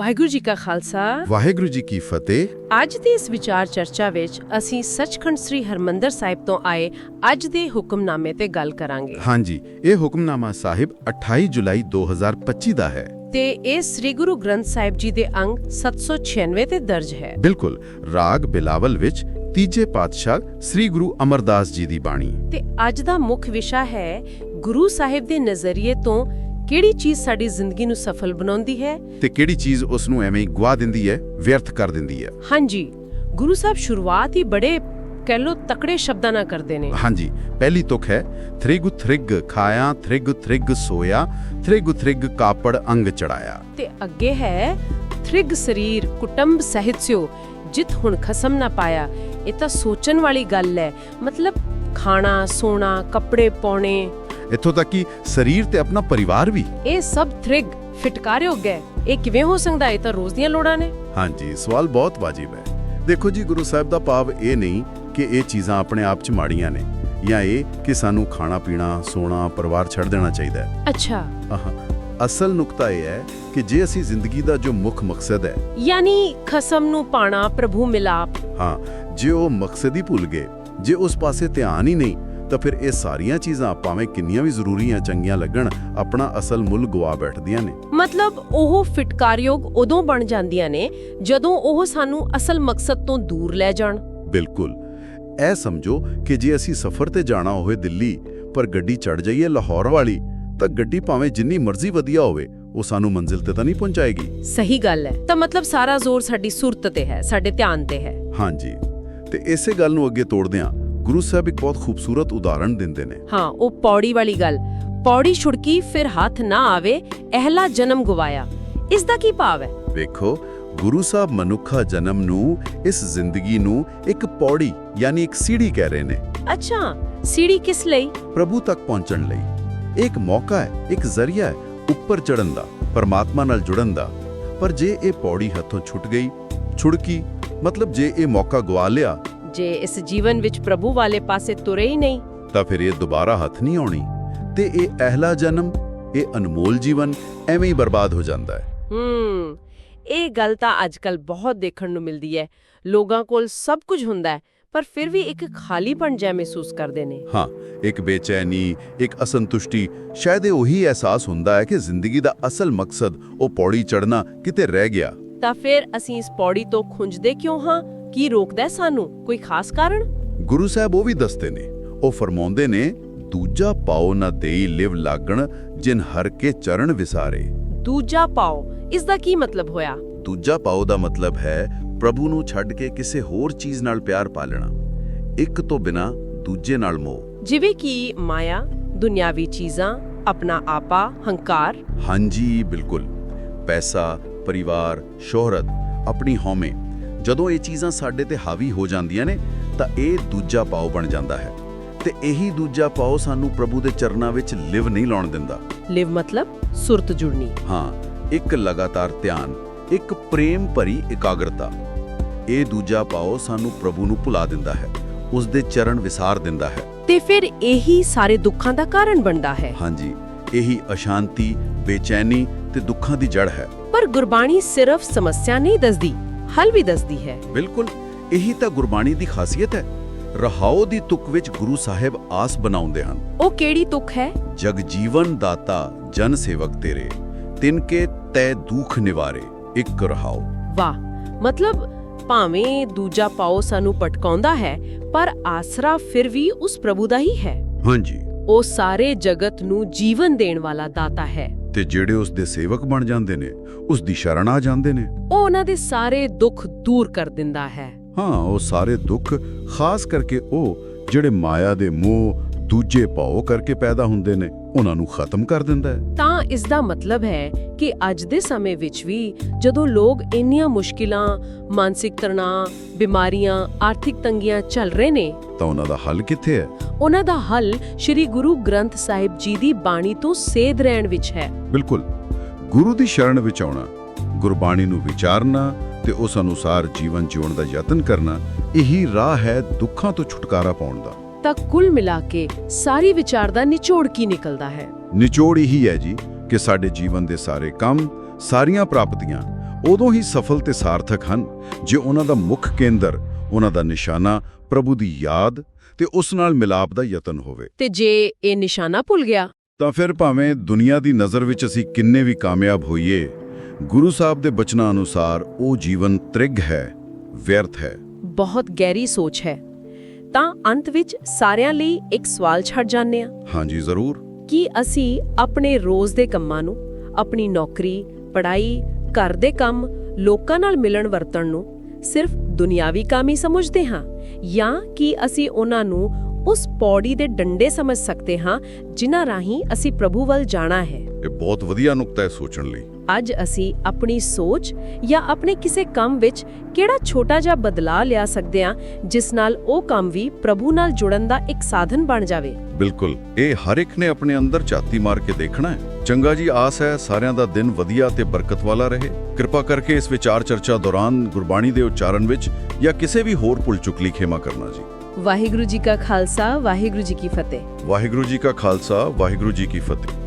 ਵਾਹਿਗੁਰੂ ਜੀ ਕਾ ਖਾਲਸਾ। ਵਾਹਿਗੁਰੂ ਜੀ ਕੀ ਫਤਿਹ। ਅੱਜ ਦੀ ਇਸ ਵਿਚਾਰ ਚਰਚਾ ਵਿੱਚ ਅਸੀਂ ਸੱਚਖੰਡ ਸ੍ਰੀ ਹਰਮੰਦਰ ਸਾਹਿਬ ਤੋਂ ਆਏ ਅੱਜ ਦੇ ਹੁਕਮਨਾਮੇ ਤੇ ਗੱਲ ਕਰਾਂਗੇ। ਹਾਂਜੀ ਇਹ ਹੁਕਮਨਾਮਾ ਸਾਹਿਬ 28 ਜੁਲਾਈ 2025 ਦਾ ਹੈ। ਤੇ ਇਹ ਸ੍ਰੀ ਗੁਰੂ ਗ੍ਰੰਥ ਸਾਹਿਬ ਜੀ ਦੇ ਅੰਗ 796 ਤੇ ਦਰਜ ਹੈ। ਬਿਲਕੁਲ ਰਾਗ ਬਿਲਾਵਲ ਵਿੱਚ ਤੀਜੇ ਪਾਤਸ਼ਾਹ ਸ੍ਰੀ ਗੁਰੂ ਅਮਰਦਾਸ ਜੀ ਦੀ ਬਾਣੀ। ਤੇ ਅੱਜ ਦਾ ਮੁੱਖ ਵਿਸ਼ਾ ਹੈ ਗੁਰੂ ਸਾਹਿਬ ਦੇ ਨਜ਼ਰੀਏ ਤੋਂ ਕਿਹੜੀ ਚੀਜ਼ ਸਾਡੀ ਜ਼ਿੰਦਗੀ ਨੂੰ ਸਫਲ ਬਣਾਉਂਦੀ ਹੈ? ਤੇ ਕਿਹੜੀ ਚੀਜ਼ ਉਸ ਨੂੰ ਐਵੇਂ ਹੀ ਗਵਾ ਦਿੰਦੀ ਹੈ ਵਿਅਰਥ ਕਰ ਦਿੰਦੀ ਹੈ? ਹਾਂਜੀ ਗੁਰੂ ਸਾਹਿਬ ਸ਼ੁਰੂਆਤ ਹੀ ਬੜੇ ਕਹਿ ਲੋ ਤਕੜੇ ਸ਼ਬਦਾਂ ਨਾਲ ਕਰਦੇ ਨੇ। ਹਾਂਜੀ ਪਹਿਲੀ ਤੁਕ ਹੈ ਥ੍ਰਿਗ ਥ੍ਰਿਗ ਖਾਇਆ ਥ੍ਰਿਗ ਥ੍ਰਿਗ ਸੋਇਆ ਥ੍ਰਿਗ ਥ੍ਰਿਗ ਕਾਪੜ ਅੰਗ ਚੜਾਇਆ। ਤੇ ਅੱਗੇ ਹੈ ਥ੍ਰਿਗ ਸਰੀਰ ਕੁਟੰਬ ਸਹਿਤਸਿਓ ਜਿਤ ਹੁਣ ਖਸਮ ਨਾ ਪਾਇਆ। ਇਹ ਤਾਂ ਸੋਚਣ ਵਾਲੀ ਗੱਲ ਹੈ। ਮਤਲਬ ਖਾਣਾ ਸੋਣਾ ਕੱਪੜੇ ਪਾਉਣੇ ਇੱਥੋਂ ਤੱਕ ਕਿ ਸਰੀਰ ਤੇ ਆਪਣਾ ਪਰਿਵਾਰ ਵੀ। ਇਹ ਸਭ ਥ੍ਰਿਗ ਫਿਟਕਾਰਯੋਗ ਹੈ। ਇਹ ਕਿਵੇਂ ਹੋ ਸਕਦਾ ਇਹ ਤਾਂ ਰੋਜ਼ ਦੀਆਂ ਲੋੜਾਂ ਨੇ। ਹਾਂਜੀ ਸਵਾਲ ਬਹੁਤ ਵਾਜਿਬ ਹੈ। ਦੇਖੋ ਜੀ ਗੁਰੂ ਸਾਹਿਬ ਦਾ ਭਾਵ ਇਹ ਨਹੀਂ ਕਿ ਇਹ ਚੀਜ਼ਾਂ ਆਪਣੇ ਆਪ 'ਚ ਮਾੜੀਆਂ ਨੇ ਜਾਂ ਇਹ ਕਿ ਸਾਨੂੰ ਖਾਣਾ ਪੀਣਾ ਸੋਣਾ ਪਰਿਵਾਰ ਛੱਡ ਦੇਣਾ ਚਾਹੀਦਾ ਹੈ। ਅੱਛਾ। ਅਸਲ ਨੁਕਤਾ ਇਹ ਹੈ ਕਿ ਜੇ ਅਸੀਂ ਜ਼ਿੰਦਗੀ ਦਾ ਜੋ ਮੁੱਖ ਮਕਸਦ ਹੈ। ਯਾਨੀ ਖਸਮ ਨੂੰ ਪਾਣਾ ਪ੍ਰਭੂ ਮਿਲਾਪ। ਹਾਂ ਜੇ ਉਹ ਮਕਸਦ ਹੀ ਭੁੱਲ ਗਏ ਜੇ ਉਸ ਪਾਸੇ ਧਿਆਨ ਹੀ ਨਹੀਂ ਤਾਂ ਫਿਰ ਇਹ ਸਾਰੀਆਂ ਚੀਜ਼ਾਂ ਭਾਵੇਂ ਕਿੰਨੀਆਂ ਵੀ ਜ਼ਰੂਰੀਆਂ ਚੰਗੀਆਂ ਲੱਗਣ ਆਪਣਾ ਅਸਲ ਮੁੱਲ ਗਵਾ ਬੈਠਦੀਆਂ ਨੇ। ਮਤਲਬ ਉਹ ਫਿਟਕਾਰਯੋਗ ਉਦੋਂ ਬਣ ਜਾਂਦੀਆਂ ਨੇ ਜਦੋਂ ਉਹ ਸਾਨੂੰ ਅਸਲ ਮਕਸਦ ਤੋਂ ਦੂਰ ਲੈ ਜਾਣ। ਬਿਲਕੁਲ। ਇਹ ਸਮਝੋ ਕਿ ਜੇ ਅਸੀਂ ਸਫ਼ਰ ਤੇ ਜਾਣਾ ਹੋਵੇ ਦਿੱਲੀ ਪਰ ਗੱਡੀ ਚੜ ਜਾਈਏ ਲਾਹੌਰ ਵਾਲੀ ਤਾਂ ਗੱਡੀ ਭਾਵੇਂ ਜਿੰਨੀ ਮਰਜ਼ੀ ਵਧੀਆ ਹੋਵੇ ਉਹ ਸਾਨੂੰ ਮੰਜ਼ਿਲ ਤੇ ਤਾਂ ਨਹੀਂ ਪਹੁੰਚਾਏਗੀ। ਸਹੀ ਗੱਲ ਹੈ। ਤਾਂ ਮਤਲਬ ਸਾਰਾ ਜ਼ੋਰ ਸਾਡੀ ਸੁਰਤ ਤੇ ਹੈ ਸਾਡੇ ਧਿਆਨ ਤੇ ਹੈ। ਹਾਂਜੀ। ਤੇ ਇਸੇ ਗੱਲ ਨੂੰ ਅੱਗੇ ਤੋੜਦਿਆਂ ਗੁਰੂ ਸਾਹਿਬ ਇੱਕ ਬਹੁਤ ਖੂਬਸੂਰਤ ਉਦਾਹਰਣ ਦਿੰਦੇ ਨੇ। ਹਾਂ ਉਹ ਪੌੜੀ ਵਾਲੀ ਗੱਲ। ਪੌੜੀ ਛੁੜਕੀ ਫਿਰ ਹੱਥ ਨਾ ਆਵੇ ਅਹਿਲਾ ਜਨਮ ਗਵਾਇਆ। ਇਸ ਦਾ ਕੀ ਭਾਵ ਹੈ? ਵੇਖੋ ਗੁਰੂ ਸਾਹਿਬ ਮਨੁੱਖਾ ਜਨਮ ਨੂੰ ਇਸ ਜ਼ਿੰਦਗੀ ਨੂੰ ਇੱਕ ਪੌੜੀ ਯਾਨੀ ਇੱਕ ਸੀੜੀ ਕਹਿ ਰਹੇ ਨੇ। ਅੱਛਾ ਸੀੜੀ ਕਿਸ ਲਈ? ਪ੍ਰਭੂ ਤੱਕ ਪਹੁੰਚਣ ਲਈ। ਇੱਕ ਮੌਕਾ ਹੈ ਇੱਕ ਜ਼ਰੀਆ ਹੈ ਉੱਪਰ ਚੜਨ ਦਾ ਪਰਮਾਤਮਾ ਨਾਲ ਜੁੜਨ ਦਾ। ਪਰ ਜੇ ਇਹ ਪੌੜੀ ਹੱਥੋਂ ਛੁੱਟ ਗਈ ਛੁੜਕੀ ਮਤਲਬ ਜੇ ਇਹ ਮੌਕਾ ਗਵਾ ਲਿਆ ਜੇ ਇਸ ਜੀਵਨ ਵਿੱਚ ਪ੍ਰਭੂ ਵਾਲੇ ਪਾਸੇ ਤੁਰੇ ਹੀ ਨਹੀਂ। ਤਾਂ ਫਿਰ ਇਹ ਦੁਬਾਰਾ ਹੱਥ ਨਹੀਂ ਆਉਣੀ। ਤੇ ਇਹ ਅਹਿਲਾ ਜਨਮ ਇਹ ਅਨਮੋਲ ਜੀਵਨ ਐਵੇਂ ਹੀ ਬਰਬਾਦ ਹੋ ਜਾਂਦਾ ਹੈ। ਹੂੰ ਇਹ ਗੱਲ ਤਾਂ ਅੱਜਕੱਲ ਬਹੁਤ ਦੇਖਣ ਨੂੰ ਮਿਲਦੀ ਹੈ। ਲੋਕਾਂ ਕੋਲ ਸਭ ਕੁਝ ਹੁੰਦਾ ਹੈ ਪਰ ਫਿਰ ਵੀ ਇੱਕ ਖਾਲੀਪਣ ਜਿਹਾ ਮਹਿਸੂਸ ਕਰਦੇ ਨੇ। ਹਾਂ ਇੱਕ ਬੇਚੈਨੀ ਇੱਕ ਅਸੰਤੁਸ਼ਟੀ ਸ਼ਾਇਦ ਇਹ ਉਹੀ ਅਹਿਸਾਸ ਹੁੰਦਾ ਹੈ ਕਿ ਜ਼ਿੰਦਗੀ ਦਾ ਅਸਲ ਮਕਸਦ ਉਹ ਪੌੜੀ ਚੜਨਾ ਕਿਤੇ ਰਹਿ ਗਿਆ। ਤਾਂ ਫਿਰ ਅਸੀਂ ਇਸ ਪੌੜੀ ਤੋਂ ਖੁੰਝਦੇ ਕਿਉਂ ਹਾਂ? ਕੀ ਰੋਕਦਾ ਹੈ ਸਾਨੂੰ? ਕੋਈ ਖਾਸ ਕਾਰਨ? ਗੁਰੂ ਸਾਹਿਬ ਉਹ ਵੀ ਦੱਸਦੇ ਨੇ ਉਹ ਫਰਮਾਉਂਦੇ ਨੇ ਦੂਜਾ ਪਾਓ ਨਾ ਦੇਈ ਲਿਵ ਲਾਗਣ ਜਿਨ ਹਰ ਕੇ ਚਰਨ ਵਿਸਾਰੇ। ਦੂਜਾ ਪਾਓ ਇਸ ਦਾ ਕੀ ਮਤਲਬ ਹੋਇਆ? ਦੂਜਾ ਪਾਓ ਦਾ ਮਤਲਬ ਹੈ ਪ੍ਰਭੂ ਨੂੰ ਛੱਡ ਕੇ ਕਿਸੇ ਹੋਰ ਚੀਜ਼ ਨਾਲ ਪਿਆਰ ਪਾਲਣਾ। ਇੱਕ ਤੋਂ ਬਿਨਾ ਦੂਜੇ ਨਾਲ ਮੋਹ। ਜਿਵੇਂ ਕਿ ਮਾਇਆ ਦੁਨਿਆਵੀ ਚੀਜ਼ਾਂ ਆਪਣਾ ਆਪਾ ਹੰਕਾਰ। ਹਾਂਜੀ ਬਿਲਕੁਲ। ਪੈਸਾ ਪਰਿਵਾਰ ਸ਼ੋਹਰਤ ਆਪਣੀ ਹਉਮੈ। ਜਦੋਂ ਇਹ ਚੀਜ਼ਾਂ ਸਾਡੇ ਤੇ ਹਾਵੀ ਹੋ ਜਾਂਦੀਆਂ ਨੇ ਤਾਂ ਇਹ ਦੂਜਾ ਪਾਓ ਬਣ ਜਾਂਦਾ ਹੈ। ਤੇ ਇਹੀ ਦੂਜਾ ਪਾਓ ਸਾਨੂੰ ਪ੍ਰਭੂ ਦੇ ਚਰਨਾਂ ਵਿੱਚ ਲਿਵ ਨਹੀਂ ਲਾਉਣ ਦਿੰਦਾ। ਲਿਵ ਮਤਲਬ ਸੁਰਤ ਜੁੜਨੀ। ਹਾਂ ਇੱਕ ਲਗਾਤਾਰ ਧਿਆਨ ਇੱਕ ਪ੍ਰੇਮ ਭਰੀ ਇਕਾਗਰਤਾ। ਇਹ ਦੂਜਾ ਪਾਓ ਸਾਨੂੰ ਪ੍ਰਭੂ ਨੂੰ ਭੁਲਾ ਦਿੰਦਾ ਹੈ ਉਸ ਦੇ ਚਰਨ ਵਿਸਾਰ ਦਿੰਦਾ ਹੈ। ਤੇ ਫਿਰ ਇਹੀ ਸਾਰੇ ਦੁੱਖਾਂ ਦਾ ਕਾਰਨ ਬਣਦਾ ਹੈ। ਹਾਂਜੀ ਇਹੀ ਅਸ਼ਾਂਤੀ ਬੇਚੈਨੀ ਤੇ ਦੁੱਖਾਂ ਦੀ ਜੜ ਹੈ। ਪਰ ਗੁਰਬਾਣੀ ਸਿਰਫ ਸਮੱਸਿਆ ਨਹੀਂ ਦੱਸਦੀ। ਹੱਲ ਵੀ ਦੱਸਦੀ ਹੈ। ਬਿਲਕੁਲ ਇਹੀ ਤਾਂ ਗੁਰਬਾਣੀ ਦੀ ਖਾਸੀਅਤ ਹੈ। ਰਹਾਉ ਦੀ ਤੁਕ ਵਿੱਚ ਗੁਰੂ ਸਾਹਿਬ ਆਸ ਬਣਾਉਂਦੇ ਹਨ। ਉਹ ਕਿਹੜੀ ਤੁਕ ਹੈ? ਜਗ ਜੀਵਨ ਦਾਤਾ ਜਨ ਸੇਵਕ ਤੇਰੇ ਤਿਨ ਕੇ ਤੈ ਦੁਖ ਨਿਵਾਰੇ ਇੱਕ ਰਹਾਉ ਵਾਹ ਮਤਲਬ ਭਾਵੇਂ ਦੂਜਾ ਪਾਓ ਸਾਨੂੰ ਪਟਕਾਉਂਦਾ ਹੈ ਪਰ ਆਸਰਾ ਫਿਰ ਵੀ ਉਸ ਪ੍ਰਭੂ ਦਾ ਹੀ ਹੈ। ਹਾਂਜੀ। ਉਹ ਸਾਰੇ ਜਗਤ ਨੂੰ ਜੀਵਨ ਦੇਣ ਵਾਲਾ ਦਾਤਾ ਹੈ। ਤੇ ਜਿਹੜੇ ਉਸ ਦੇ ਸੇਵਕ ਬਣ ਜਾਂਦੇ ਨੇ ਉਸ ਦੀ ਸ਼ਰਨ ਆ ਜਾਂਦੇ ਨੇ। ਉਹ ਉਹਨਾਂ ਦੇ ਸਾਰੇ ਦੁੱਖ ਦੂਰ ਕਰ ਦਿੰਦਾ ਹੈ। ਹਾਂ ਉਹ ਸਾਰੇ ਦੁੱਖ ਖਾਸ ਕਰਕੇ ਉਹ ਜਿਹੜੇ ਮਾਇਆ ਦੇ ਮੋਹ ਦੂਜੇ ਭਾਉ ਕਰਕੇ ਪੈਦਾ ਹੁੰਦੇ ਨੇ। ਉਹਨਾਂ ਨੂੰ ਖਤਮ ਕਰ ਦਿੰਦਾ ਹੈ। ਤਾਂ ਇਸ ਦਾ ਮਤਲਬ ਹੈ ਕਿ ਅੱਜ ਦੇ ਸਮੇਂ ਵਿੱਚ ਵੀ ਜਦੋਂ ਲੋਕ ਇੰਨੀਆਂ ਮੁਸ਼ਕਿਲਾਂ ਮਾਨਸਿਕ ਤਣਾਅ ਬਿਮਾਰੀਆਂ ਆਰਥਿਕ ਤੰਗੀਆਂ ਚੱਲ ਰਹੇ ਨੇ ਤਾਂ ਉਹਨਾਂ ਦਾ ਹੱਲ ਕਿੱਥੇ ਹੈ? ਉਹਨਾਂ ਦਾ ਹੱਲ ਸ੍ਰੀ ਗੁਰੂ ਗ੍ਰੰਥ ਸਾਹਿਬ ਜੀ ਦੀ ਬਾਣੀ ਤੋਂ ਸੇਧ ਰਹਿਣ ਵਿੱਚ ਹੈ। ਬਿਲਕੁਲ। ਗੁਰੂ ਦੀ ਸ਼ਰਨ ਵਿੱਚ ਆਉਣਾ ਗੁਰਬਾਣੀ ਨੂੰ ਵਿਚਾਰਨਾ ਤੇ ਉਸ ਅਨੁਸਾਰ ਜੀਵਨ ਜਿਉਣ ਦਾ ਯਤਨ ਕਰਨਾ ਇਹੀ ਰਾਹ ਹੈ ਦੁੱਖਾਂ ਤੋਂ ਛੁਟਕਾਰਾ ਪਾਉਣ ਦਾ। ਤਾਂ ਕੁੱਲ ਮਿਲਾ ਕੇ ਸਾਰੀ ਵਿਚਾਰ ਦਾ ਨਿਚੋੜ ਕੀ ਨਿਕਲਦਾ ਹੈ? ਨਿਚੋੜ ਇਹੀ ਹੈ ਜੀ ਕਿ ਸਾਡੇ ਜੀਵਨ ਦੇ ਸਾਰੇ ਕੰਮ ਸਾਰੀਆਂ ਪ੍ਰਾਪਤੀਆਂ ਉਦੋਂ ਹੀ ਸਫਲ ਤੇ ਸਾਰਥਕ ਹਨ ਜੇ ਉਹਨਾਂ ਦਾ ਮੁੱਖ ਕੇਂਦਰ ਉਹਨਾਂ ਦਾ ਨਿਸ਼ਾਨਾ ਪ੍ਰਭੂ ਦੀ ਯਾਦ ਤੇ ਉਸ ਨਾਲ ਮਿਲਾਪ ਦਾ ਯਤਨ ਹੋਵੇ। ਤੇ ਜੇ ਇਹ ਨਿਸ਼ਾਨਾ ਭੁੱਲ ਗਿਆ? ਤਾਂ ਫਿਰ ਭਾਵੇਂ ਦੁਨੀਆ ਦੀ ਨਜ਼ਰ ਵਿੱਚ ਅਸੀਂ ਕਿੰਨੇ ਵੀ ਕਾਮਯਾਬ ਹੋਈਏ ਗੁਰੂ ਸਾਹਿਬ ਦੇ ਬਚਨਾਂ ਅਨੁਸਾਰ ਉਹ ਜੀਵਨ ਤ੍ਰਿਗ ਹੈ ਵਿਅਰਥ ਹੈ। ਬਹੁਤ ਗਹਿਰੀ ਸੋਚ ਹੈ। ਤਾਂ ਅੰਤ ਵਿੱਚ ਸਾਰਿਆਂ ਲਈ ਇੱਕ ਸਵਾਲ ਛੱਡ ਜਾਂਦੇ ਆ ਹਾਂਜੀ ਜ਼ਰੂਰ। ਕਿ ਅਸੀਂ ਆਪਣੇ ਰੋਜ਼ ਦੇ ਕੰਮਾਂ ਨੂੰ ਆਪਣੀ ਨੌਕਰੀ ਪੜ੍ਹਾਈ ਘਰ ਦੇ ਕੰਮ ਲੋਕਾਂ ਨਾਲ ਮਿਲਣ ਵਰਤਣ ਨੂੰ ਸਿਰਫ ਦੁਨਿਆਵੀ ਕੰਮ ਹੀ ਸਮਝਦੇ ਹਾਂ? ਜਾਂ ਕਿ ਅਸੀਂ ਉਹਨਾਂ ਨੂੰ ਉਸ ਪੌੜੀ ਦੇ ਡੰਡੇ ਸਮਝ ਸਕਦੇ ਹਾਂ ਜਿਨ੍ਹਾਂ ਰਾਹੀਂ ਅਸੀਂ ਪ੍ਰਭੂ ਵੱਲ ਜਾਣਾ ਹੈ? ਇਹ ਬਹੁਤ ਵਧੀਆ ਨੁਕਤਾ ਹੈ ਸੋਚਣ ਲਈ। ਅੱਜ ਅਸੀਂ ਆਪਣੀ ਸੋਚ ਜਾਂ ਆਪਣੇ ਕਿਸੇ ਕੰਮ ਵਿੱਚ ਕਿਹੜਾ ਛੋਟਾ ਜਿਹਾ ਬਦਲਾਅ ਲਿਆ ਸਕਦੇ ਹਾਂ ਜਿਸ ਨਾਲ ਉਹ ਕੰਮ ਵੀ ਪ੍ਰਭੂ ਨਾਲ ਜੁੜਨ ਦਾ ਇੱਕ ਸਾਧਨ ਬਣ ਜਾਵੇ। ਬਿਲਕੁਲ ਇਹ ਹਰ ਇੱਕ ਨੇ ਆਪਣੇ ਅੰਦਰ ਝਾਤੀ ਮਾਰ ਕੇ ਦੇਖਣਾ ਹੈ। ਚੰਗਾ ਜੀ ਆਸ ਹੈ ਸਾਰਿਆਂ ਦਾ ਦਿਨ ਵਧੀਆ ਤੇ ਬਰਕਤ ਵਾਲਾ ਰਹੇ। ਕਿਰਪਾ ਕਰਕੇ ਇਸ ਵਿਚਾਰ ਚਰਚਾ ਦੌਰਾਨ ਗੁਰਬਾਣੀ ਦੇ ਉਚਾਰਨ ਵਿੱਚ ਜਾਂ ਕਿਸੇ ਵੀ ਹੋਰ ਭੁੱਲ ਚੁੱਕ ਲਈ ਖੇਮਾ ਕਰਨਾ ਜੀ। ਵਾਹਿਗੁਰੂ ਜੀ ਕਾ ਖਾਲਸਾ ਵਾਹਿਗੁਰੂ ਜੀ ਕੀ ਫਤਿਹ। ਵਾਹਿਗੁਰੂ ਜੀ ਕਾ ਖਾਲਸਾ ਵਾਹਿਗੁਰੂ ਜੀ ਕੀ ਫਤਿਹ।